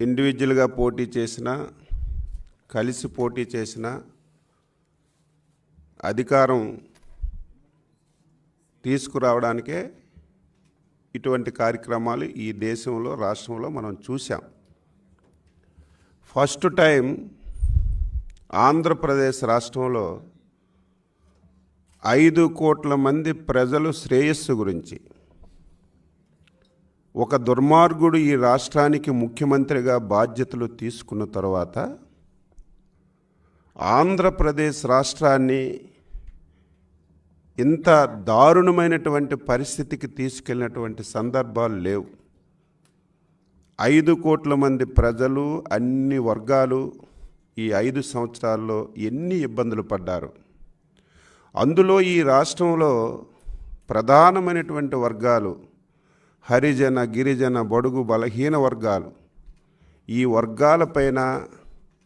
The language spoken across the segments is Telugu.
ఇండివిజువల్గా పోటీ చేసిన కలిసి పోటీ చేసిన అధికారం తీసుకురావడానికే ఇటువంటి కార్యక్రమాలు ఈ దేశంలో రాష్ట్రంలో మనం చూసాం ఫస్ట్ టైం ఆంధ్రప్రదేశ్ రాష్ట్రంలో ఐదు కోట్ల మంది ప్రజలు శ్రేయస్సు గురించి ఒక దుర్మార్గుడు ఈ రాష్ట్రానికి ముఖ్యమంత్రిగా బాధ్యతలు తీసుకున్న తర్వాత ఆంధ్రప్రదేశ్ రాష్ట్రాన్ని ఇంత దారుణమైనటువంటి పరిస్థితికి తీసుకెళ్ళినటువంటి సందర్భాలు లేవు. ఐదు కోట్ల మంది ప్రజలు అన్ని వర్గాలు ఈ ఐదు సంవత్సరాల్లో ఎన్ని ఇబ్బందులు పడ్డారు? అందులో ఈ రాష్ట్రంలో ప్రధానమైనటువంటి వర్గాలు హరిజన గిరిజన బడుగు బలహీన వర్గాలు. ఈ వర్గాలపైన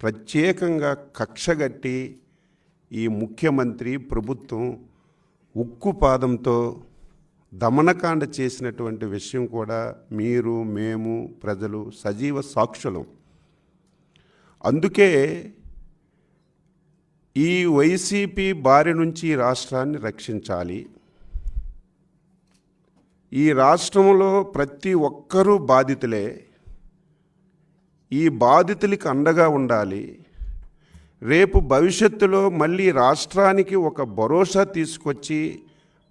ప్రత్యేకంగా కక్షగట్టి ఈ ముఖ్యమంత్రి ప్రభుత్వం ఉక్కు పాదంతో దమనకాండ చేసినటువంటి విషయం కూడా మీరు మేము ప్రజలు సజీవ సాక్షులం. అందుకే ఈ వైసీపీ బారి నుంచి రాష్ట్రాన్ని రక్షించాలి. ఈ రాష్ట్రంలో ప్రతి ఒక్కరూ బాధితులే. ఈ బాధితులకి అండగా ఉండాలి. రేపు భవిష్యత్తులో మళ్ళీ రాష్ట్రానికి ఒక భరోసా తీసుకొచ్చి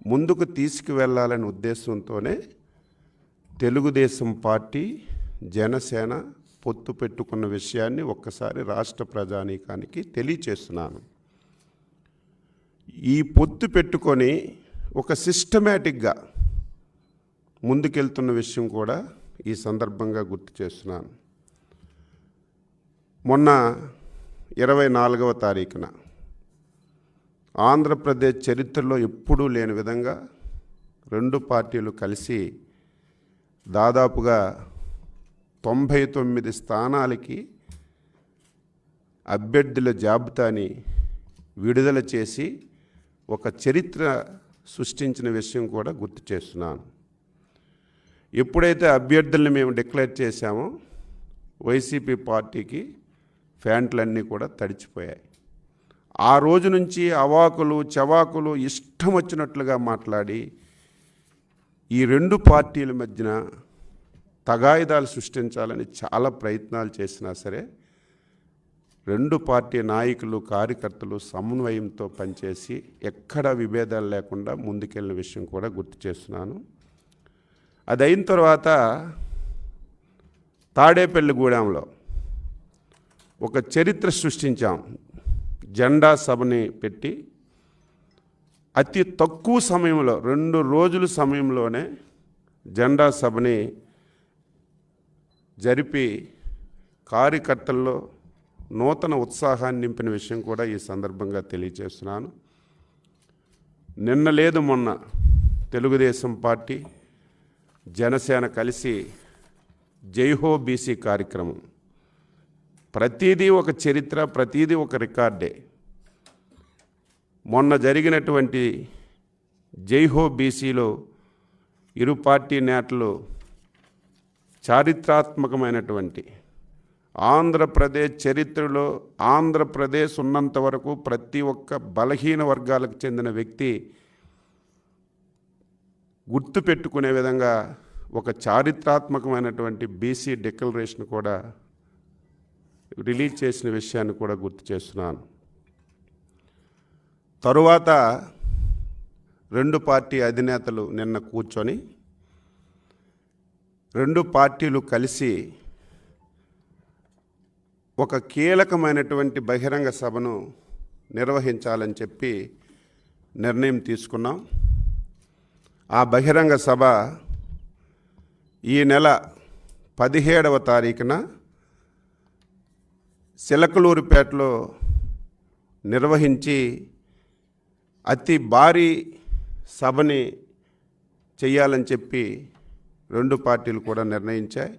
ముందుకు తీసుకువెళ్ళాలనే ఉద్దేశంతోనే తెలుగుదేశం పార్టీ జనసేన పొత్తు పెట్టుకున్న విషయాన్ని ఒక్కసారి రాష్ట్ర ప్రజానీకానికి తెలియచేస్తున్నాను. ఈ పొత్తు పెట్టుకొని ఒక సిస్టమేటిక్గా ముందుకెళ్తున్న విషయం కూడా ఈ సందర్భంగా గుర్తు చేస్తున్నాను. మొన్న ఇరవై నాలుగవ తారీఖున ఆంధ్రప్రదేశ్ చరిత్రలో ఎప్పుడూ లేని విధంగా రెండు పార్టీలు కలిసి దాదాపుగా తొంభై తొమ్మిది స్థానాలకి అభ్యర్థుల జాబితాని విడుదల చేసి ఒక చరిత్ర సృష్టించిన విషయం కూడా గుర్తు చేస్తున్నాను. ఎప్పుడైతే అభ్యర్థుల్ని మేము డిక్లేర్ చేశామో వైసీపీ పార్టీకి ఫ్యాంట్లన్నీ కూడా తడిచిపోయాయి. ఆ రోజు నుంచి అవాకులు చవాకులు ఇష్టం వచ్చినట్లుగా మాట్లాడి ఈ రెండు పార్టీల మధ్యన తగాయిదాలు సృష్టించాలని చాలా ప్రయత్నాలు చేసినా సరే రెండు పార్టీ నాయకులు కార్యకర్తలు సమన్వయంతో పనిచేసి ఎక్కడ విభేదాలు లేకుండా ముందుకెళ్ళిన విషయం కూడా గుర్తు చేస్తున్నాను. అది అయిన తర్వాత తాడేపల్లిగూడెంలో ఒక చరిత్ర సృష్టించాం. జెండా సభని పెట్టి అతి తక్కువ సమయంలో రెండు రోజుల సమయంలోనే జెండా సభని జరిపి కార్యకర్తల్లో నూతన ఉత్సాహాన్ని నింపిన విషయం కూడా ఈ సందర్భంగా తెలియజేస్తున్నాను నిన్న లేదు మొన్న తెలుగుదేశం పార్టీ జనసేన కలిసి జైహో బీసీ కార్యక్రమం. ప్రతిదీ ఒక చరిత్ర ప్రతిదీ ఒక రికార్డే. మొన్న జరిగినటువంటి జైహో బీసీలో ఇరు పార్టీ నేతలు చారిత్రాత్మకమైనటువంటి ఆంధ్రప్రదేశ్ చరిత్రలో ఆంధ్రప్రదేశ్ ఉన్నంత వరకు ప్రతి ఒక్క బలహీన వర్గాలకు చెందిన వ్యక్తి గుర్తు పెట్టుకునే విధంగా ఒక చారిత్రాత్మకమైనటువంటి బీసీ డిక్లరేషన్ కూడా రిలీజ్ చేసిన విషయాన్ని కూడా గుర్తు చేస్తున్నాను. తరువాత రెండు పార్టీ అధినేతలు నిన్న కూర్చొని రెండు పార్టీలు కలిసి ఒక కీలకమైనటువంటి బహిరంగ సభను నిర్వహించాలని చెప్పి నిర్ణయం తీసుకున్నాం. ఆ బహిరంగ సభ ఈ నెల పదిహేడవ తారీఖున సిలకలూరుపేటలో నిర్వహించి అతి భారీ సభని చేయాలని చెప్పి రెండు పార్టీలు కూడా నిర్ణయించాయి.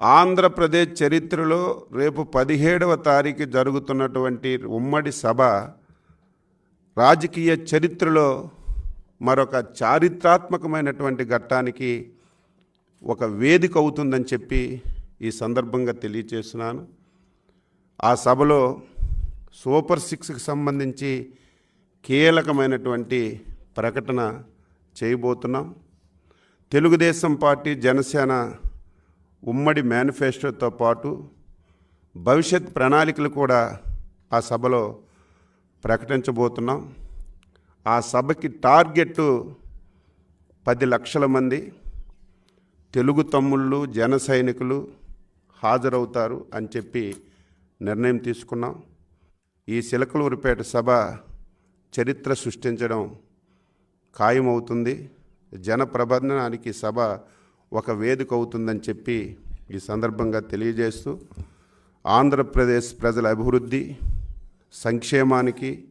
ఆంధ్రప్రదేశ్ చరిత్రలో రేపు పదిహేడవ తారీఖు జరుగుతున్నటువంటి ఉమ్మడి సభ రాజకీయ చరిత్రలో మరొక చారిత్రాత్మకమైనటువంటి ఘట్టానికి ఒక వేదిక అవుతుందని చెప్పి ఈ సందర్భంగా తెలియచేస్తున్నాను ఆ సభలో సూపర్ సిక్స్కి సంబంధించి కీలకమైనటువంటి ప్రకటన చేయబోతున్నాం. తెలుగుదేశం పార్టీ జనసేన ఉమ్మడి మేనిఫెస్టోతో పాటు భవిష్యత్ ప్రణాళికలు కూడా ఆ సభలో ప్రకటించబోతున్నాం. ఆ సభకి టార్గెట్ పది లక్షల మంది తెలుగు తమ్ముళ్ళు జన సైనికులు హాజరవుతారు అని చెప్పి నిర్ణయం తీసుకున్నాం. ఈ సిలకలూరిపేట సభ చరిత్ర సృష్టించడం ఖాయమవుతుంది. జన ప్రబంధనానికి సభ ఒక వేదిక అవుతుందని చెప్పి ఈ సందర్భంగా తెలియజేస్తూ ఆంధ్రప్రదేశ్ ప్రజల అభివృద్ధి సంక్షేమానికి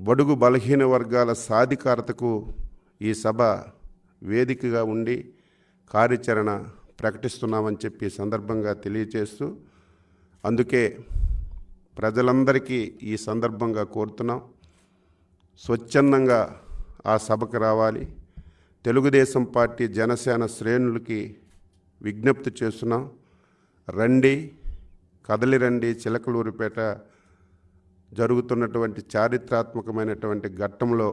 బడుగు బలహీన వర్గాల సాధికారతకు ఈ సభ వేదికగా ఉండి కార్యాచరణ ప్రకటిస్తున్నామని చెప్పి సందర్భంగా తెలియజేస్తూ అందుకే ప్రజలందరికీ ఈ సందర్భంగా కోరుతున్నాం. స్వచ్ఛందంగా ఆ సభకు రావాలి. తెలుగుదేశం పార్టీ జనసేన శ్రేణులకి విజ్ఞప్తి చేస్తున్నాం. రండి కదలి రండి చిలకలూరిపేట జరుగుతున్నటువంటి చారిత్రాత్మకమైనటువంటి ఘట్టంలో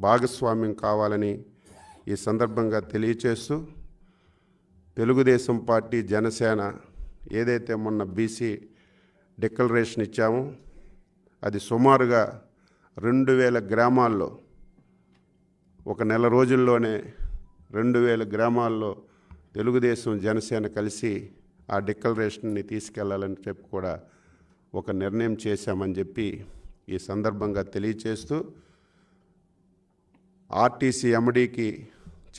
భాగస్వామ్యం కావాలని ఈ సందర్భంగా తెలియచేస్తూ తెలుగుదేశం పార్టీ జనసేన ఏదైతే మొన్న బీసీ డిక్లరేషన్ ఇచ్చామో అది సుమారుగా రెండు వేల గ్రామాల్లో ఒక నెల రోజుల్లోనే రెండు వేల గ్రామాల్లో తెలుగుదేశం జనసేన కలిసి ఆ డిక్లరేషన్ని తీసుకెళ్ళాలని చెప్పి కూడా ఒక నిర్ణయం చేశామని చెప్పి ఈ సందర్భంగా తెలియచేస్తూ ఆర్టీసీ ఎండీకి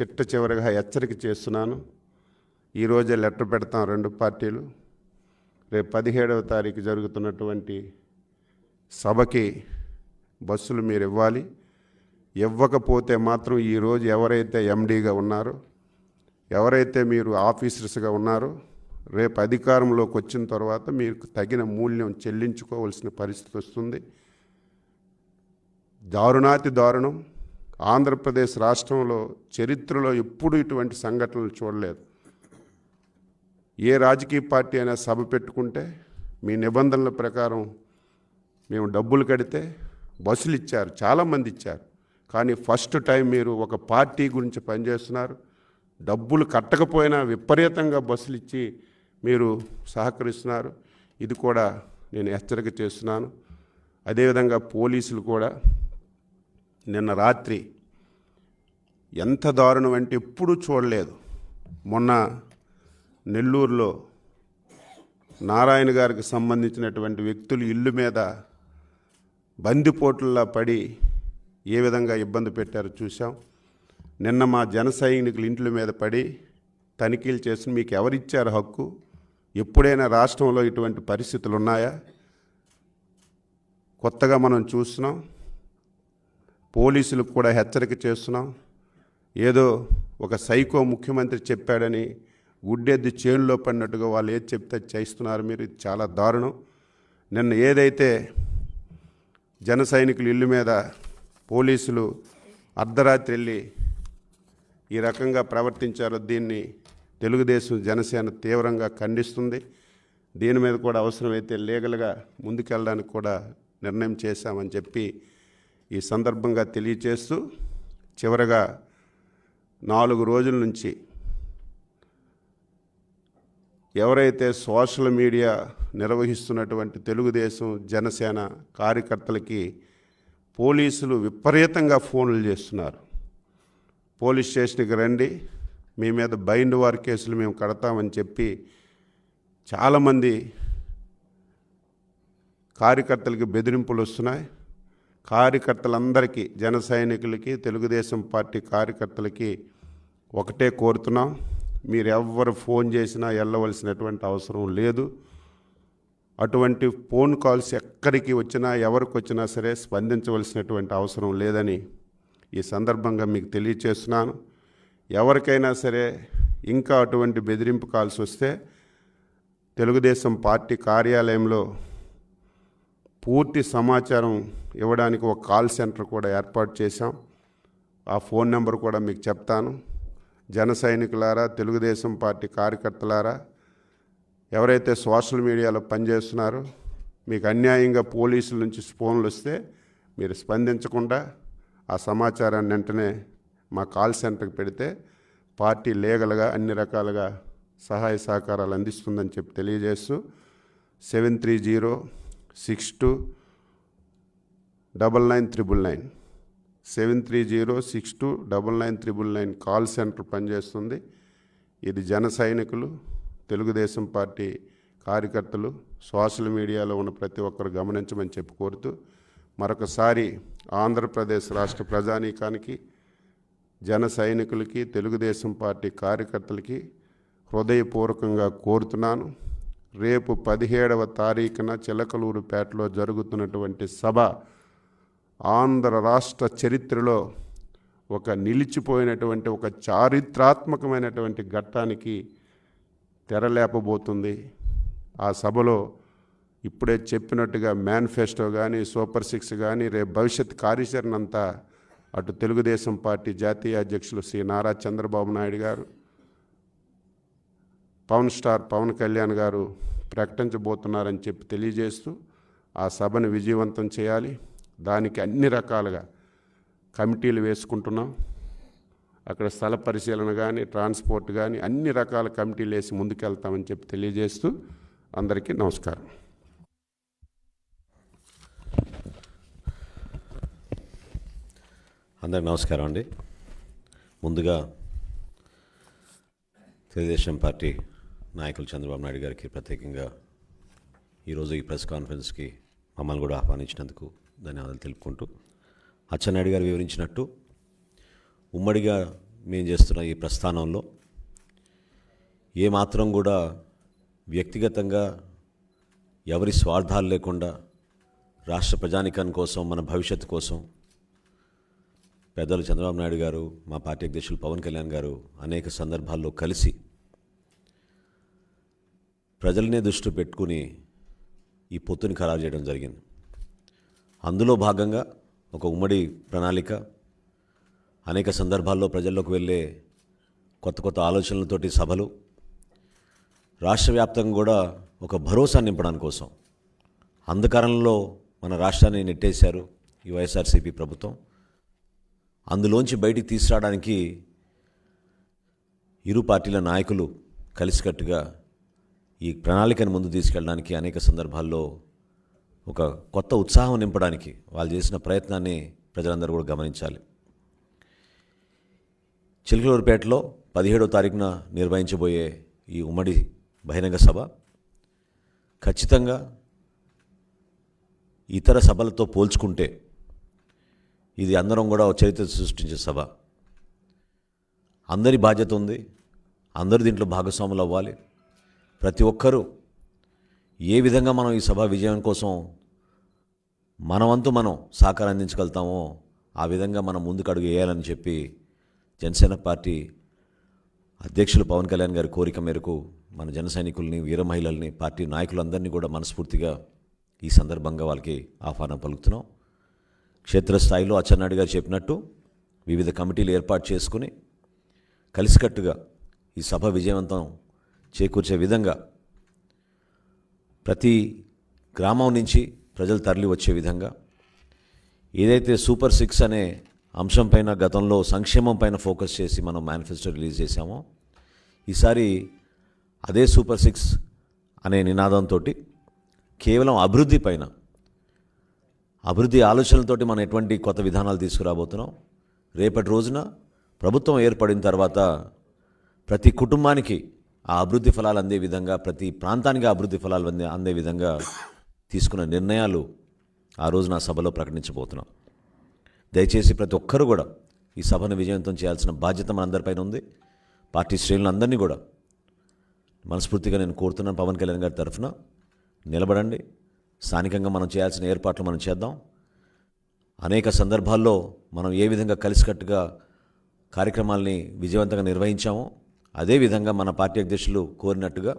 చిట్ట చివరిగా హెచ్చరిక చేస్తున్నాను. ఈరోజే లెటర్ పెడతాం రెండు పార్టీలు. రేపు పదిహేడవ తారీఖు జరుగుతున్నటువంటి సభకి బస్సులు మీరు ఇవ్వాలి. ఇవ్వకపోతే మాత్రం ఈరోజు ఎవరైతే ఎండీగా ఉన్నారో ఎవరైతే మీరు ఆఫీసర్స్గా ఉన్నారో రేపు అధికారంలోకి వచ్చిన తర్వాత మీకు తగిన మూల్యం చెల్లించుకోవాల్సిన పరిస్థితి వస్తుంది. దారుణాతి దారుణం. ఆంధ్రప్రదేశ్ రాష్ట్రంలో చరిత్రలో ఎప్పుడు ఇటువంటి సంఘటనలు చూడలేదు. ఏ రాజకీయ పార్టీ అయినా సభ పెట్టుకుంటే మీ నిబంధనల ప్రకారం మేము డబ్బులు కడితే బస్సులు ఇచ్చారు చాలామంది ఇచ్చారు. కానీ ఫస్ట్ టైం మీరు ఒక పార్టీ గురించి పనిచేస్తున్నారు. డబ్బులు కట్టకపోయినా విపరీతంగా బస్సులు ఇచ్చి మీరు సహకరిస్తున్నారు. ఇది కూడా నేను హెచ్చరిక చేస్తున్నాను. అదేవిధంగా పోలీసులు కూడా నిన్న రాత్రి ఎంత దారుణం అంటే ఎప్పుడూ చూడలేదు. మొన్న నెల్లూరులో నారాయణ గారికి సంబంధించినటువంటి వ్యక్తులు ఇల్లు మీద బందిపోట్లలా పడి ఏ విధంగా ఇబ్బంది పెట్టారో చూసాం నిన్న మా జన సైనికులు ఇంట్ల మీద పడి తనిఖీలు చేసి మీకు ఎవరిచ్చారు హక్కు? ఎప్పుడైనా రాష్ట్రంలో ఇటువంటి పరిస్థితులు ఉన్నాయా కొత్తగా మనం చూస్తున్నాం. పోలీసులకు కూడా హెచ్చరిక చేస్తున్నాం. ఏదో ఒక సైకో ముఖ్యమంత్రి చెప్పాడని గుడ్డెద్ది చేనులో పడినట్టుగా వాళ్ళు ఏది చెప్తే చేస్తున్నారు మీరు. ఇది చాలా దారుణం. నిన్న ఏదైతే జన సైనికుల ఇల్లు మీద పోలీసులు అర్ధరాత్రి వెళ్ళి ఈ రకంగా ప్రవర్తించారో దీన్ని తెలుగుదేశం జనసేన తీవ్రంగా ఖండిస్తుంది. దీని మీద కూడా అవసరమైతే లీగల్గా ముందుకెళ్ళడానికి కూడా నిర్ణయం చేశామని చెప్పి ఈ సందర్భంగా తెలియచేస్తూ చివరగా నాలుగు రోజుల నుంచి ఎవరైతే సోషల్ మీడియా నిర్వహిస్తున్నటువంటి తెలుగుదేశం జనసేన కార్యకర్తలకి పోలీసులు విపరీతంగా ఫోన్లు చేస్తున్నారు. పోలీస్ స్టేషన్కి రండి మీ మీద బైండ్ వార్ కేసులు మేము కడతామని చెప్పి చాలామంది కార్యకర్తలకి బెదిరింపులు వస్తున్నాయి. కార్యకర్తలందరికీ జన సైనికులకి తెలుగుదేశం పార్టీ కార్యకర్తలకి ఒకటే కోరుతున్నాం. మీరు ఎవ్వరు ఫోన్ చేసినా వెళ్ళవలసినటువంటి అవసరం లేదు. అటువంటి ఫోన్ కాల్స్ ఎక్కడికి వచ్చినా ఎవరికి వచ్చినా సరే స్పందించవలసినటువంటి అవసరం లేదని ఈ సందర్భంగా మీకు తెలియచేస్తున్నాను. ఎవరికైనా సరే ఇంకా అటువంటి బెదిరింపు కాల్స్ వస్తే తెలుగుదేశం పార్టీ కార్యాలయంలో పూర్తి సమాచారం ఇవ్వడానికి ఒక కాల్ సెంటర్ కూడా ఏర్పాటు చేశాం. ఆ ఫోన్ నెంబర్ కూడా మీకు చెప్తాను. జన సైనికులారా తెలుగుదేశం పార్టీ కార్యకర్తలారా ఎవరైతే సోషల్ మీడియాలో పనిచేస్తున్నారో మీకు అన్యాయంగా పోలీసుల నుంచి ఫోన్లు వస్తే మీరు స్పందించకుండా ఆ సమాచారాన్ని వెంటనే మా కాల్ సెంటర్కి పెడితే పార్టీ లీగల్గా అన్ని రకాలుగా సహాయ సహకారాలు అందిస్తుందని చెప్పి తెలియజేస్తూ seven three zero six two double nine triple nine. Seven three zero six two double nine triple nine call centre పనిచేస్తుంది. ఇది జన సైనికులు తెలుగుదేశం పార్టీ కార్యకర్తలు సోషల్ మీడియాలో ఉన్న ప్రతి ఒక్కరు గమనించమని చెప్పి కోరుతూ మరొకసారి ఆంధ్రప్రదేశ్ రాష్ట్ర ప్రజానీకానికి జన సైనికులకి తెలుగుదేశం పార్టీ కార్యకర్తలకి హృదయపూర్వకంగా కోరుతున్నాను. రేపు పదిహేడవ తారీఖున చిలకలూరుపేటలో జరుగుతున్నటువంటి సభ ఆంధ్ర రాష్ట్ర చరిత్రలో ఒక నిలిచిపోయినటువంటి ఒక చారిత్రాత్మకమైనటువంటి ఘట్టానికి తెరలేపబోతుంది. ఆ సభలో ఇప్పుడే చెప్పినట్టుగా మేనిఫెస్టో కానీ సూపర్ సిక్స్ కానీ రేపు భవిష్యత్ కార్యాచరణ అంతా అటు తెలుగుదేశం పార్టీ జాతీయ అధ్యక్షులు శ్రీ నారా చంద్రబాబు నాయుడు గారు పవన్ స్టార్ పవన్ కళ్యాణ్ గారు ప్రకటించబోతున్నారని చెప్పి తెలియజేస్తూ ఆ సభను విజయవంతం చేయాలి. దానికి అన్ని రకాలుగా కమిటీలు వేసుకుంటున్నాం. అక్కడ స్థల పరిశీలన కానీ ట్రాన్స్పోర్ట్ కానీ అన్ని రకాల కమిటీలు వేసి ముందుకెళ్తామని చెప్పి తెలియజేస్తూ అందరికీ నమస్కారం. అందరికి నమస్కారం అండి. ముందుగా తెలుగుదేశం పార్టీ నాయకులు చంద్రబాబు నాయుడు గారికి ప్రత్యేకంగా ఈరోజు ఈ ప్రెస్ కాన్ఫరెన్స్కి మమ్మల్ని కూడా ఆహ్వానించినందుకు ధన్యవాదాలు తెలుపుకుంటూ అచ్చెన్నాయుడు గారు వివరించినట్టు ఉమ్మడిగా మేము చేస్తున్న ఈ ప్రస్థానంలో ఏమాత్రం కూడా వ్యక్తిగతంగా ఎవరి స్వార్థాలు లేకుండా రాష్ట్ర ప్రజానికం కోసం మన భవిష్యత్తు కోసం పెద్దలు చంద్రబాబు నాయుడు గారు మా పార్టీ అధ్యక్షులు పవన్ కళ్యాణ్ గారు అనేక సందర్భాల్లో కలిసి ప్రజలనే దృష్టి పెట్టుకుని ఈ పొత్తుని ఖరారు చేయడం జరిగింది. అందులో భాగంగా ఒక ఉమ్మడి ప్రణాళిక అనేక సందర్భాల్లో ప్రజల్లోకి వెళ్ళే కొత్త కొత్త ఆలోచనలతోటి సభలు రాష్ట్ర వ్యాప్తంగా కూడా ఒక భరోసా నింపడానికి కోసం. అంధకారంలో మన రాష్ట్రాన్ని నెట్టేశారు ఈ వైఎస్ఆర్సీపీ ప్రభుత్వం. అందులోంచి బయటికి తీసుకురావడానికి ఇరు పార్టీల నాయకులు కలిసికట్టుగా ఈ ప్రణాళికను ముందు తీసుకెళ్ళడానికి అనేక సందర్భాల్లో ఒక కొత్త ఉత్సాహం నింపడానికి వాళ్ళు చేసిన ప్రయత్నాన్ని ప్రజలందరూ కూడా గమనించాలి. చిలకలూరుపేటలో పదిహేడో తారీఖున నిర్వహించబోయే ఈ ఉమ్మడి బహిరంగ సభ ఖచ్చితంగా ఇతర సభలతో పోల్చుకుంటే ఇది అందరం కూడా చరిత్ర సృష్టించే సభ. అందరి బాధ్యత ఉంది. అందరూ దీంట్లో భాగస్వాములు అవ్వాలి. ప్రతి ఒక్కరూ ఏ విధంగా మనం ఈ సభ విజయం కోసం మనవంతు మనం సహకారం అందించగలుగుతామో ఆ విధంగా మనం ముందుకు అడుగు వేయాలని చెప్పి జనసేన పార్టీ అధ్యక్షులు పవన్ కళ్యాణ్ గారి కోరిక మేరకు మన జన సైనికుల్ని వీర మహిళల్ని పార్టీ నాయకులందరినీ కూడా మనస్ఫూర్తిగా ఈ సందర్భంగా వాళ్ళకి ఆహ్వానం పలుకుతున్నాం. క్షేత్రస్థాయిలో అచ్చెన్నాయుడు గారు చెప్పినట్టు వివిధ కమిటీలు ఏర్పాటు చేసుకుని కలిసికట్టుగా ఈ సభ విజయవంతం చేకూర్చే విధంగా ప్రతి గ్రామం నుంచి ప్రజలు తరలి వచ్చే విధంగా ఏదైతే సూపర్ సిక్స్ అనే అంశం పైన గతంలో సంక్షేమం పైన ఫోకస్ చేసి మనం మేనిఫెస్టో రిలీజ్ చేశామో ఈసారి అదే సూపర్ సిక్స్ అనే నినాదంతో కేవలం అభివృద్ధి పైన అభివృద్ధి ఆలోచనలతోటి మనం ఎటువంటి కొత్త విధానాలు తీసుకురాబోతున్నాం. రేపటి రోజున ప్రభుత్వం ఏర్పడిన తర్వాత ప్రతి కుటుంబానికి ఆ అభివృద్ధి ఫలాలు అందే విధంగా ప్రతి ప్రాంతానికి అభివృద్ధి ఫలాలు అందే అందే విధంగా తీసుకున్న నిర్ణయాలు ఆ రోజున ఆ సభలో ప్రకటించబోతున్నాం. దయచేసి ప్రతి ఒక్కరూ కూడా ఈ సభను విజయవంతం చేయాల్సిన బాధ్యత మనందరిపైన ఉంది. పార్టీ శ్రేణులందరినీ కూడా మనస్ఫూర్తిగా నేను కోరుతున్నాను. పవన్ కళ్యాణ్ గారి తరఫున నిలబడండి. స్థానికంగా మనం చేయాల్సిన ఏర్పాట్లు మనం చేద్దాం. అనేక సందర్భాల్లో మనం ఏ విధంగా కలిసికట్టుగా కార్యక్రమాల్ని విజయవంతంగా నిర్వహించామో అదేవిధంగా మన పార్టీ అధ్యక్షులు కోరినట్టుగా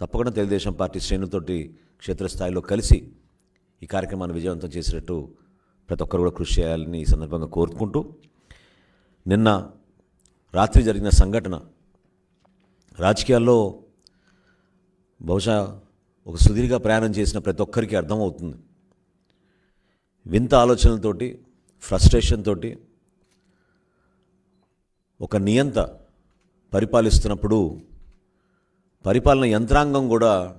తప్పకుండా తెలుగుదేశం పార్టీ శ్రేణులతోటి క్షేత్రస్థాయిలో కలిసి ఈ కార్యక్రమాన్ని విజయవంతం చేసేటట్టు ప్రతి ఒక్కరు కూడా కృషి చేయాలని ఈ సందర్భంగా కోరుకుంటూ నిన్న రాత్రి జరిగిన సంఘటన రాజకీయాల్లో బహుశా ఒక సుదీర్ఘ ప్రయాణం చేసిన ప్రతి ఒక్కరికి అర్థమవుతుంది. వింత ఆలోచనలతోటి ఫ్రస్ట్రేషన్ తోటి ఒక నియంత పరిపాలిస్తున్నప్పుడు పరిపాలన యంత్రాంగం కూడా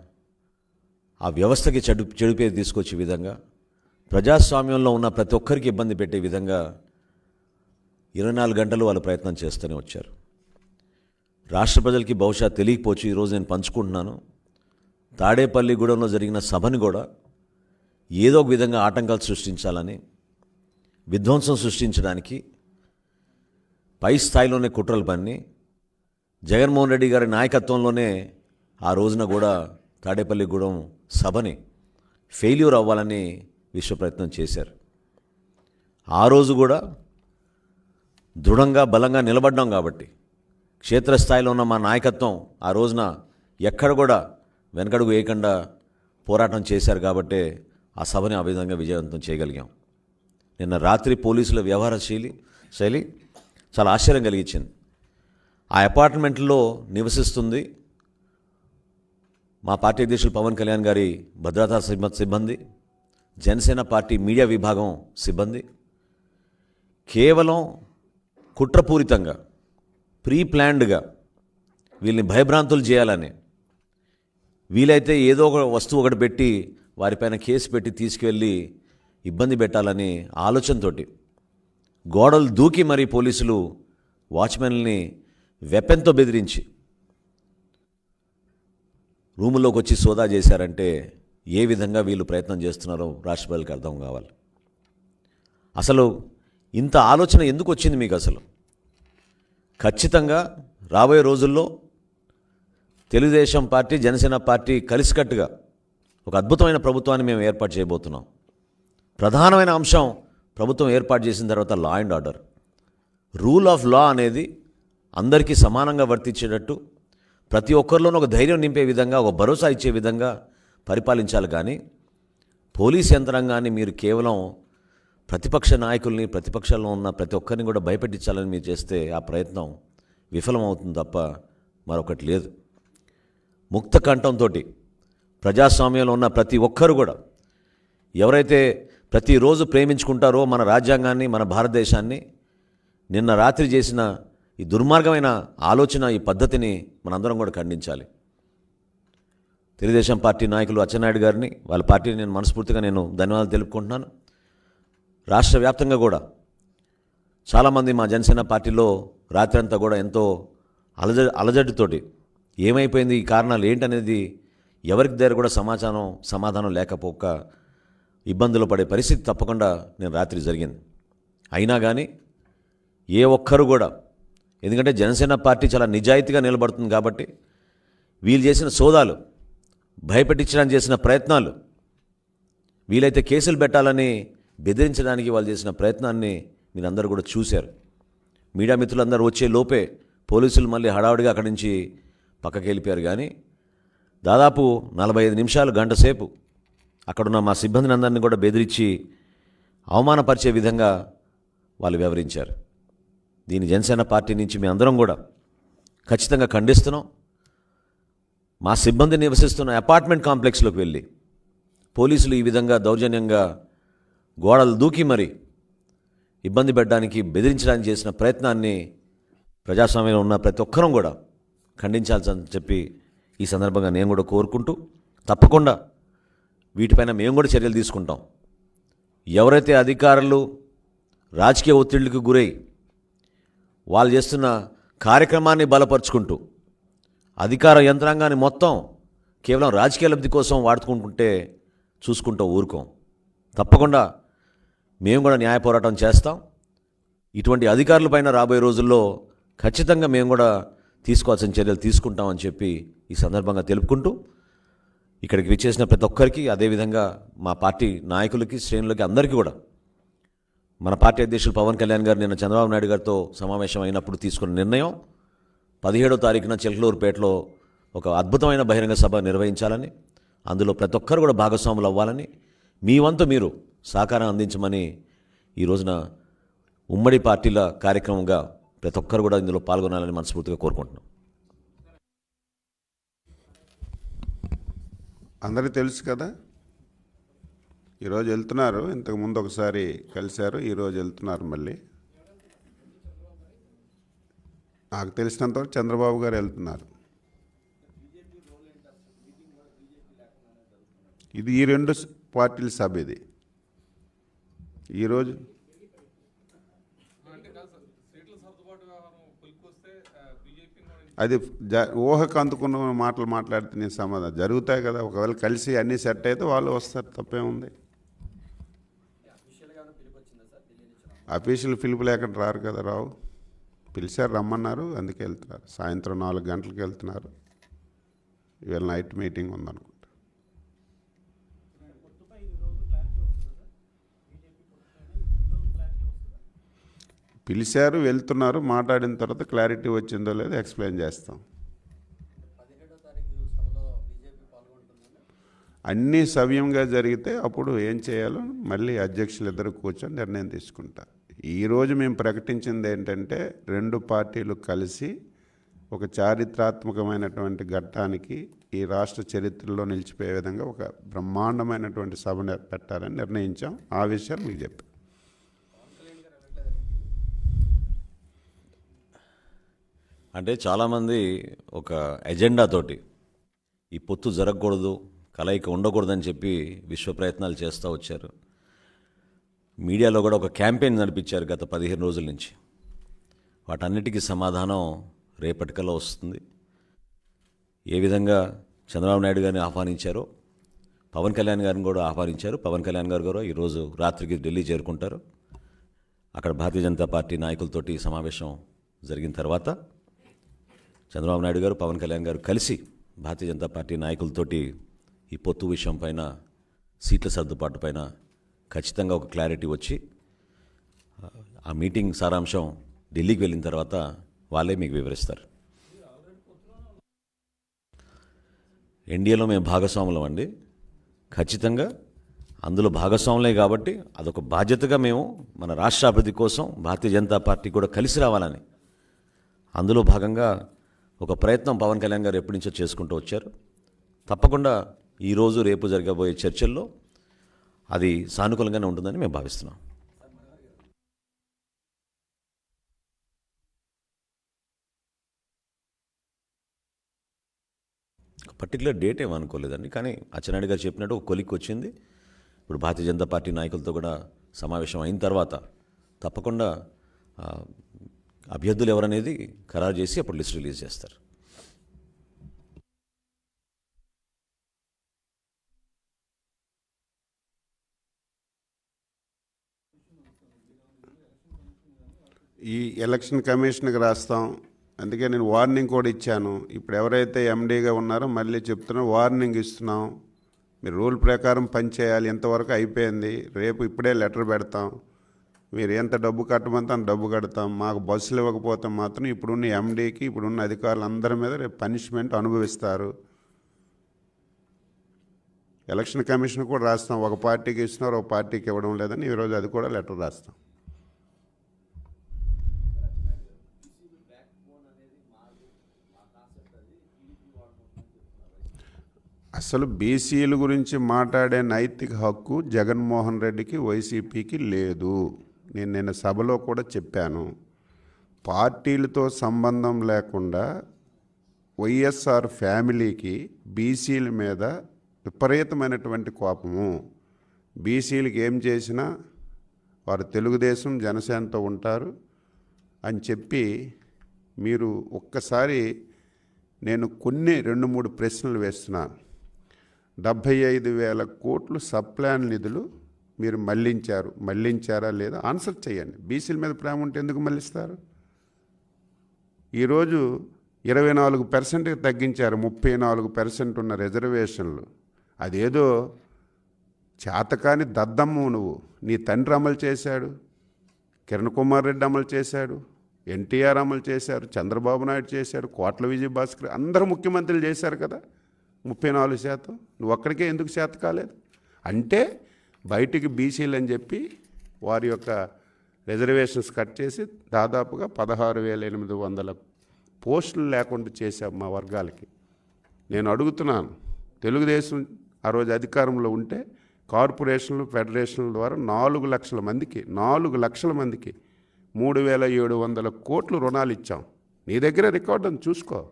ఆ వ్యవస్థకి చెడు చెడుపేరు తీసుకొచ్చే విధంగా ప్రజాస్వామ్యంలో ఉన్న ప్రతి ఒక్కరికి ఇబ్బంది పెట్టే విధంగా ఇరవై నాలుగు గంటలు వాళ్ళు ప్రయత్నం చేస్తూనే వచ్చారు. రాష్ట్ర ప్రజలకి బహుశా తెలియకపోవచ్చు ఈరోజు నేను పంచుకుంటున్నాను. తాడేపల్లిగూడెంలో జరిగిన సభని కూడా ఏదో ఒక విధంగా ఆటంకాలు సృష్టించాలని విధ్వంసం సృష్టించడానికి పై స్థాయిలోనే కుట్రలు పన్ని జగన్మోహన్ రెడ్డి గారి నాయకత్వంలోనే ఆ రోజున కూడా తాడేపల్లిగూడెం సభని ఫెయిల్యూర్ అవ్వాలని విశ్వ ప్రయత్నం చేశారు. ఆ రోజు కూడా దృఢంగా బలంగా నిలబడ్డాం కాబట్టి క్షేత్రస్థాయిలో ఉన్న మా నాయకత్వం ఆ రోజున ఎక్కడ కూడా వెనకడుగు వేయకుండా పోరాటం చేశారు కాబట్టే ఆ సభని ఆ విధంగా విజయవంతం చేయగలిగాం. నిన్న రాత్రి పోలీసుల వ్యవహార శైలి శైలి చాలా ఆశ్చర్యం కలిగించింది. ఆ అపార్ట్మెంట్లో నివసిస్తుంది మా పార్టీ అధ్యక్షులు పవన్ కళ్యాణ్ గారి భద్రతా సిబ్బంది జనసేన పార్టీ మీడియా విభాగం సిబ్బంది. కేవలం కుట్రపూరితంగా ప్రీ ప్లాన్డ్గా వీళ్ళని భయభ్రాంతులు చేయాలని వీలైతే ఏదో ఒక వస్తువు ఒకటి పెట్టి వారిపైన కేసు పెట్టి తీసుకువెళ్ళి ఇబ్బంది పెట్టాలని ఆలోచనతోటి. గోడలు దూకి మరీ పోలీసులు వాచ్మెన్ని వెపెన్తో బెదిరించి. రూములోకి వచ్చి సోదా చేశారంటే ఏ విధంగా వీళ్ళు ప్రయత్నం చేస్తున్నారో రాష్ట్ర ప్రజలకు అర్థం కావాలి. అసలు ఇంత ఆలోచన ఎందుకు వచ్చింది మీకు అసలు ఖచ్చితంగా రాబోయే రోజుల్లో తెలుగుదేశం పార్టీ జనసేన పార్టీ కలిసికట్టుగా ఒక అద్భుతమైన ప్రభుత్వాన్ని మేము ఏర్పాటు చేయబోతున్నాం. ప్రధానమైన అంశం ప్రభుత్వం ఏర్పాటు చేసిన తర్వాత law and order rule of law అనేది అందరికీ సమానంగా వర్తించేటట్టు ప్రతి ఒక్కరిలోనూ ఒక ధైర్యం నింపే విధంగా ఒక భరోసా ఇచ్చే విధంగా పరిపాలించాలి కానీ పోలీస్ యంత్రాంగాన్ని మీరు కేవలం ప్రతిపక్ష నాయకుల్ని ప్రతిపక్షంలో ఉన్న ప్రతి ఒక్కరిని కూడా భయపెట్టించాలని మీరు చేస్తే ఆ ప్రయత్నం విఫలమవుతుంది తప్ప మరొకటి లేదు. ముక్త కంఠంతో ప్రజాస్వామ్యంలో ఉన్న ప్రతి ఒక్కరు కూడా ఎవరైతే ప్రతిరోజు ప్రేమించుకుంటారో మన రాజ్యాంగాన్ని మన భారతదేశాన్ని నిన్న రాత్రి చేసిన ఈ దుర్మార్గమైన ఆలోచన ఈ పద్ధతిని మనందరం కూడా ఖండించాలి. తెలుగుదేశం పార్టీ నాయకులు అచ్చెన్నాయుడు గారిని వాళ్ళ పార్టీని నేను మనస్ఫూర్తిగా నేను ధన్యవాదాలు తెలుపుకుంటున్నాను. రాష్ట్ర వ్యాప్తంగా కూడా చాలామంది మా జనసేన పార్టీలో రాత్రి అంతా కూడా ఎంతో అలజ అలజడితోటి ఏమైపోయింది? ఈ కారణాలు ఏంటనేది ఎవరికి దగ్గర కూడా సమాచారం సమాధానం లేకపోక ఇబ్బందులు పడే పరిస్థితి తప్పకుండా నేను రాత్రి జరిగింది. అయినా కానీ ఏ ఒక్కరు కూడా ఎందుకంటే జనసేన పార్టీ చాలా నిజాయితీగా నిలబడుతుంది కాబట్టి వీళ్ళు చేసిన సోదాలు భయపెట్టించడానికి చేసిన ప్రయత్నాలు వీలైతే కేసులు పెట్టాలని బెదిరించడానికి వాళ్ళు చేసిన ప్రయత్నాన్ని మీరందరూ కూడా చూశారు. మీడియా మిత్రులందరూ వచ్చే లోపే పోలీసులు మళ్ళీ హడావుడిగా అక్కడి నుంచి పక్కకి వెళ్ళిపోయారు కానీ దాదాపు నలభై ఐదు నిమిషాలు గంట సేపు అక్కడున్న మా సిబ్బందిని అందరినీ కూడా బెదిరించి అవమానపరిచే విధంగా వాళ్ళు వివరించారు దీని జనసేన పార్టీ నుంచి మీ అందరం కూడా ఖచ్చితంగా ఖండిస్తున్నాం. మా సిబ్బంది నివసిస్తున్న అపార్ట్మెంట్ కాంప్లెక్స్లోకి వెళ్ళి పోలీసులు ఈ విధంగా దౌర్జన్యంగా గోడలు దూకి మరి ఇబ్బంది పెట్టడానికి బెదిరించడానికి చేసిన ప్రయత్నాన్ని ప్రజాస్వామ్యంలో ఉన్న ప్రతి ఒక్కరం కూడా ఖండించాల్సని చెప్పి ఈ సందర్భంగా నేను కూడా కోరుకుంటూ తప్పకుండా వీటిపైన మేము కూడా చర్యలు తీసుకుంటాం. ఎవరైతే అధికారులు రాజకీయ ఒత్తిళ్ళకు గురై వాళ్ళు చేస్తున్న కార్యక్రమాన్ని బలపరుచుకుంటూ అధికార యంత్రాంగాన్ని మొత్తం కేవలం రాజకీయ లబ్ధి కోసం వాడుకుంటుంటే చూసుకుంటూ ఊరుకోం. తప్పకుండా మేము కూడా న్యాయ పోరాటం చేస్తాం. ఇటువంటి అధికారులపైన రాబోయే రోజుల్లో ఖచ్చితంగా మేము కూడా తీసుకోవాల్సిన చర్యలు తీసుకుంటామని చెప్పి ఈ సందర్భంగా తెలుపుకుంటూ ఇక్కడికి విచ్చేసిన ప్రతి ఒక్కరికి అదేవిధంగా మా పార్టీ నాయకులకి శ్రేణులకి అందరికీ కూడా మన పార్టీ అధ్యక్షులు పవన్ కళ్యాణ్ గారు నిన్న చంద్రబాబు నాయుడు గారితో సమావేశం అయినప్పుడు తీసుకున్న నిర్ణయం పదిహేడో తారీఖున చిలకలూరుపేటలో ఒక అద్భుతమైన బహిరంగ సభ నిర్వహించాలని అందులో ప్రతి ఒక్కరు కూడా భాగస్వాములు అవ్వాలని మీ వంతు మీరు సహకారం అందించమని ఈ రోజున ఉమ్మడి పార్టీల కార్యక్రమంగా ప్రతి ఒక్కరు కూడా ఇందులో పాల్గొనాలని మనస్ఫూర్తిగా కోరుకుంటున్నాం. అందరికీ తెలుసు కదా? ఈరోజు వెళ్తున్నారు. ఇంతకు ముందు ఒకసారి కలిశారు ఈరోజు వెళ్తున్నారు మళ్ళీ. నాకు తెలిసినంతవరకు చంద్రబాబు గారు వెళ్తున్నారు. ఇది ఈ రెండు పార్టీల సభ ఇది. ఈరోజు అంటే కాదు సార్ సీట్ల సర్దుబాటు వ్యవహారం కొలిక్కొస్తే బీజేపీ అది జ ఊహకు అందుకున్న మాటలు మాట్లాడితే నేను సమాధానం. జరుగుతాయి కదా ఒకవేళ కలిసి అన్నీ సెట్ అయితే వాళ్ళు వస్తారు తప్పేముంది? అఫీషియల్ పిలుపు లేకుండా రారు కదా రావు. పిలిచారు రమ్మన్నారు అందుకే వెళ్తున్నారు. సాయంత్రం నాలుగు గంటలకు వెళ్తున్నారు. ఇవాళ నైట్ మీటింగ్ ఉందనుకో. పిలిచారు వెళ్తున్నారు మాట్లాడిన తర్వాత క్లారిటీ వచ్చిందో లేదో ఎక్స్ప్లెయిన్ చేస్తాం. అన్నీ సవ్యంగా జరిగితే అప్పుడు ఏం చేయాలో మళ్ళీ అధ్యక్షులు ఇద్దరు కూర్చొని నిర్ణయం తీసుకుంటా ఈరోజు మేము ప్రకటించింది ఏంటంటే రెండు పార్టీలు కలిసి ఒక చారిత్రాత్మకమైనటువంటి ఘట్టానికి ఈ రాష్ట్ర చరిత్రలో నిలిచిపోయే విధంగా ఒక బ్రహ్మాండమైనటువంటి సభ పెట్టాలని నిర్ణయించాం. ఆ విషయాలు మీకు చెప్పాను. అంటే చాలామంది ఒక ఎజెండాతోటి ఈ పొత్తు జరగకూడదు కలయిక ఉండకూడదని చెప్పి విశ్వ ప్రయత్నాలు చేస్తూ వచ్చారు. మీడియాలో కూడా ఒక క్యాంపెయిన్ నడిపించారు గత పదిహేను రోజుల నుంచి. వాటన్నిటికీ సమాధానం రేపటికల్లా వస్తుంది. ఏ విధంగా చంద్రబాబు నాయుడు గారిని ఆహ్వానించారో పవన్ కళ్యాణ్ గారిని కూడా ఆహ్వానించారు. పవన్ కళ్యాణ్ గారు కూడా ఈరోజు రాత్రికి ఢిల్లీ చేరుకుంటారు. అక్కడ భారతీయ జనతా పార్టీ నాయకులతోటి సమావేశం జరిగిన తర్వాత చంద్రబాబు నాయుడు గారు పవన్ కళ్యాణ్ గారు కలిసి భారతీయ జనతా పార్టీ నాయకులతోటి ఈ పొత్తు విషయం పైన సీట్ల సర్దుబాటు పైన ఖచ్చితంగా ఒక క్లారిటీ వచ్చి ఆ మీటింగ్ సారాంశం ఢిల్లీకి వెళ్ళిన తర్వాత వాళ్ళే మీకు వివరిస్తారు. ఎన్డీఏలో మేము భాగస్వాములం అండి. ఖచ్చితంగా అందులో భాగస్వాములే కాబట్టి అదొక బాధ్యతగా మేము మన రాష్ట్ర అభివృద్ధి కోసం భారతీయ జనతా పార్టీ కూడా కలిసి రావాలని అందులో భాగంగా ఒక ప్రయత్నం పవన్ కళ్యాణ్ గారు ఎప్పటి నుంచో చేసుకుంటూ వచ్చారు. తప్పకుండా ఈరోజు రేపు జరగబోయే చర్చల్లో అది సానుకూలంగానే ఉంటుందని మేము భావిస్తున్నాం. పర్టికులర్ డేట్ ఏమీ అనుకోలేదండి. కానీ అచ్చెన్నాయుడు గారు చెప్పినట్టు ఒక కొలిక్ వచ్చింది. ఇప్పుడు భారతీయ జనతా పార్టీ నాయకులతో కూడా సమావేశం అయిన తర్వాత తప్పకుండా అభ్యర్థులు ఎవరనేది ఖరారు చేసి అప్పుడు లిస్ట్ రిలీజ్ చేస్తారు. ఈ ఎలక్షన్ కమిషన్కి రాస్తాం. అందుకే నేను వార్నింగ్ కూడా ఇచ్చాను. ఇప్పుడు ఎవరైతే ఎండీగా ఉన్నారో మళ్ళీ చెప్తున్నా వార్నింగ్ ఇస్తున్నాం. మీరు రూల్ ప్రకారం పనిచేయాలి ఇంతవరకు అయిపోయింది. రేపు ఇప్పుడే లెటర్ పెడతాం. మీరు ఎంత డబ్బు కట్టమంటే అంత డబ్బు కడతాం. మాకు బస్సులు ఇవ్వకపోతే మాత్రం ఇప్పుడున్న ఎండీకి ఇప్పుడున్న అధికారులు అందరి మీద రేపు పనిష్మెంట్ అనుభవిస్తారు. ఎలక్షన్ కమిషన్ కూడా రాస్తాం. ఒక పార్టీకి ఇస్తున్నారు ఒక పార్టీకి ఇవ్వడం లేదని ఈరోజు అది కూడా లెటర్ రాస్తాం. అసలు బీసీల గురించి మాట్లాడే నైతిక హక్కు జగన్మోహన్ రెడ్డికి వైసీపీకి లేదు. నేను నిన్న సభలో కూడా చెప్పాను. పార్టీలతో సంబంధం లేకుండా వైఎస్ఆర్ ఫ్యామిలీకి బీసీల మీద విపరీతమైనటువంటి కోపము. బీసీలకి ఏం చేసినా వారు తెలుగుదేశం జనసేనతో ఉంటారు అని చెప్పి మీరు ఒక్కసారి నేను కొన్ని రెండు మూడు ప్రశ్నలు వేస్తున్నాను. డెబ్భై ఐదు వేల కోట్లు సప్లాన్ నిధులు మీరు మళ్ళించారు మళ్ళించారా లేదా? ఆన్సర్ చేయండి. బీసీల మీద ప్రేమ ఉంటే ఎందుకు మళ్ళిస్తారు? ఈరోజు ఇరవై నాలుగు పర్సెంట్కి తగ్గించారు ముప్పై నాలుగు పర్సెంట్ ఉన్న రిజర్వేషన్లు అదేదో చేతకాని దద్దమ్ము నువ్వు. నీ తండ్రి అమలు చేశాడు కిరణ్ కుమార్ రెడ్డి అమలు చేశాడు ఎన్టీఆర్ అమలు చేశారు చంద్రబాబు నాయుడు చేశాడు కోట్ల విజయభాస్కర్ అందరూ ముఖ్యమంత్రులు చేశారు కదా. ముప్పై నాలుగు శాతం. నువ్వు ఒక్కడికే ఎందుకు శాత కాలేదు అంటే బయటికి బీసీలు అని చెప్పి వారి యొక్క రిజర్వేషన్స్ కట్ చేసి దాదాపుగా పదహారు వేల ఎనిమిది వందల పోస్టులు లేకుండా చేశాం మా వర్గాలకి. నేను అడుగుతున్నాను తెలుగుదేశం ఆ రోజు అధికారంలో ఉంటే కార్పొరేషన్లు ఫెడరేషన్ల ద్వారా నాలుగు లక్షల మందికి నాలుగు లక్షల మందికి మూడు వేల ఏడు వందల కోట్లు రుణాలు ఇచ్చాం. నీ దగ్గర రికార్డు అని చూసుకో.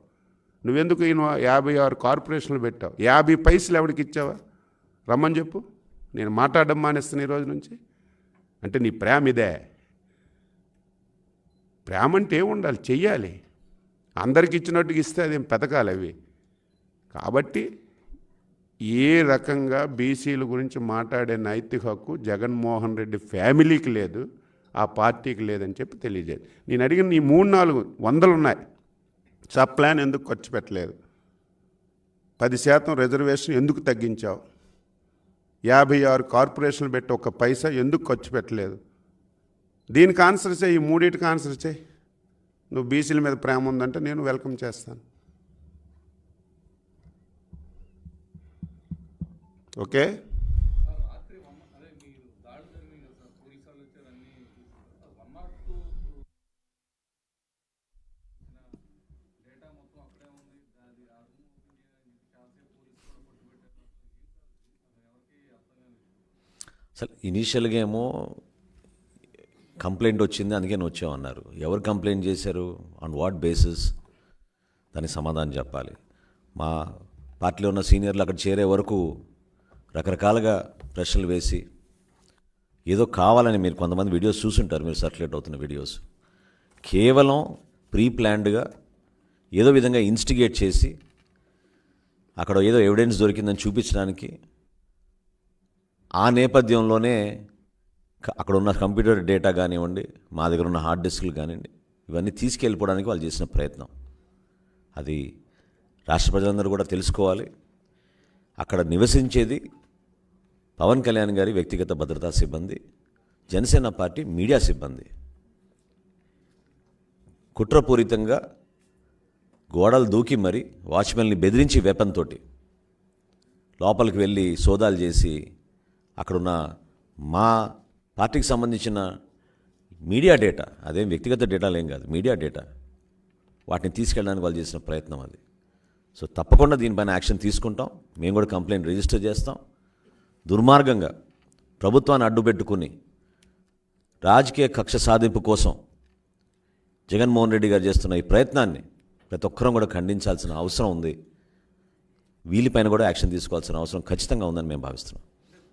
నువ్వెందుకు ఈయన యాభై ఆరు కార్పొరేషన్లు పెట్టావు? యాభై పైసలు ఎవరికి ఇచ్చావా? రమ్మని చెప్పు. నేను మాట్లాడడం మానేస్తాను ఈ రోజు నుంచి? అంటే నీ ప్రేమ ఇదే. ప్రేమ అంటే ఏముండాలి చెయ్యాలి. అందరికి ఇచ్చినట్టుగా ఇస్తే అదేం పెతకాలి అవి. కాబట్టి ఏ రకంగా బీసీల గురించి మాట్లాడే నైతిక హక్కు జగన్మోహన్ రెడ్డి ఫ్యామిలీకి లేదు ఆ పార్టీకి లేదని చెప్పి తెలియజేది నేను అడిగిన నీ మూడు నాలుగు వందలు ఉన్నాయి సబ్ ప్లాన్ ఎందుకు ఖర్చు పెట్టలేదు? పది శాతం రిజర్వేషన్ ఎందుకు తగ్గించావు? యాభై ఆరు కార్పొరేషన్లు పెట్టి ఒక పైసా ఎందుకు ఖర్చు పెట్టలేదు? దీనికి ఆన్సర్ చేయి ఈ మూడింటికి ఆన్సర్ చేయి నువ్వు బీసీల మీద ప్రేమ ఉందంటే నేను వెల్కమ్ చేస్తాను. ఓకే సార్ రాత్రి వన్ అదే మీరు దాడి జరిగింది కదా సార్ పోలీసు వాళ్ళు వచ్చారు అన్ని వన్ నాట్ టూ డేటా మొత్తం అక్కడే ఉంది అది ఆ రూమ్ ఓపెన్ చేయడానికి చాలాసేపు పోలీసు కూడా పట్టుబెట్టారు అది ఎవరికి అర్థం కాలేదు అసలు ఇనీషియల్గా ఏమో కంప్లైంట్ వచ్చింది అందుకే నువ్వు వచ్చామన్నారు. ఎవరు కంప్లైంట్ చేశారు? ఆన్ వాట్ బేసిస్ దానికి సమాధానం చెప్పాలి. మా పార్టీలో ఉన్న సీనియర్లు అక్కడ చేరే వరకు రకరకాలుగా ప్రశ్నలు వేసి ఏదో కావాలని మీరు కొంతమంది వీడియోస్ చూసుంటారు మీరు సర్క్యులేట్ అవుతున్న వీడియోస్ కేవలం ప్రీ ప్లాన్డ్గా ఏదో విధంగా ఇన్స్టిగేట్ చేసి అక్కడ ఏదో ఎవిడెన్స్ దొరికిందని చూపించడానికి ఆ నేపథ్యంలోనే అక్కడ ఉన్న కంప్యూటర్ డేటా కానివ్వండి మా దగ్గర ఉన్న హార్డ్ డిస్క్లు కానివ్వండి ఇవన్నీ తీసుకెళ్ళిపోవడానికి వాళ్ళు చేసిన ప్రయత్నం. అది రాష్ట్ర ప్రజలందరూ కూడా తెలుసుకోవాలి. అక్కడ నివసించేది పవన్ కళ్యాణ్ గారి వ్యక్తిగత భద్రతా సిబ్బంది జనసేన పార్టీ మీడియా సిబ్బంది. కుట్రపూరితంగా గోడలు దూకి మరి వాచ్మెన్ని బెదిరించి వేపంతో లోపలికి వెళ్ళి సోదాలు చేసి అక్కడున్న మా పార్టీకి సంబంధించిన మీడియా డేటా అదేం వ్యక్తిగత డేటాలు ఏం కాదు మీడియా డేటా వాటిని తీసుకెళ్ళడానికి వాళ్ళు చేసిన ప్రయత్నం అది. సో తప్పకుండా దీనిపైన యాక్షన్ తీసుకుంటాం. మేము కూడా కంప్లైంట్ రిజిస్టర్ చేస్తాం. దుర్మార్గంగా ప్రభుత్వాన్ని అడ్డుపెట్టుకుని రాజకీయ కక్ష సాధింపు కోసం జగన్మోహన్ రెడ్డి గారు చేస్తున్న ఈ ప్రయత్నాన్ని ప్రతి ఒక్కరం కూడా ఖండించాల్సిన అవసరం ఉంది. వీళ్ళపైన కూడా యాక్షన్ తీసుకోవాల్సిన అవసరం ఖచ్చితంగా ఉందని మేము భావిస్తున్నాం.